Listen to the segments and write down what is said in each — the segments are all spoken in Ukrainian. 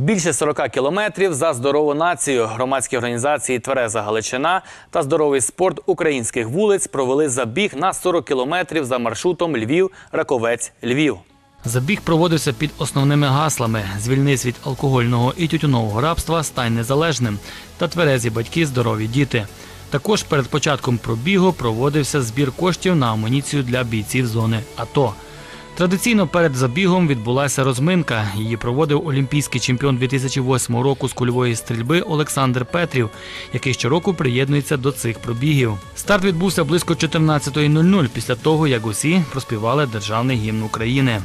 Більше 40 кілометрів за здорову націю. Громадські організації Твереза Галичина та здоровий спорт українських вулиць провели забіг на 40 кілометрів за маршрутом Львів, Раковець, Львів. Забіг проводився під основними гаслами: звільнись від алкогольного і тютюнового рабства, стань незалежним та тверезі батьки, здорові діти. Також перед початком пробігу проводився збір коштів на амуніцію для бійців зони АТО. Традиційно перед забігом відбулася розминка. Її проводив олімпійський чемпіон 2008 року з кульової стрільби Олександр Петрів, який щороку приєднується до цих пробігів. Старт відбувся близько 14.00 після того, як усі проспівали державний гімн України.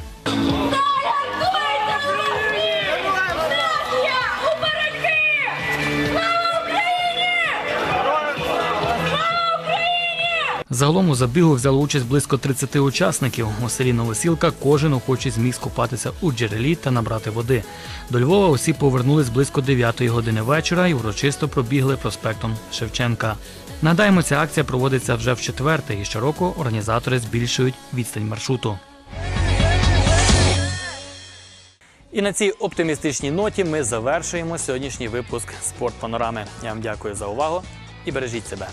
Загалом у забігу взяло участь близько 30 учасників. У селі Новосілка кожен охочий зміг скупатися у джерелі та набрати води. До Львова усі повернулись близько 9 години вечора і урочисто пробігли проспектом Шевченка. Нагадаємо, ця акція проводиться вже в четверте, і щороку організатори збільшують відстань маршруту. І на цій оптимістичній ноті ми завершуємо сьогоднішній випуск Спорт Панорами. Я вам дякую за увагу і бережіть себе.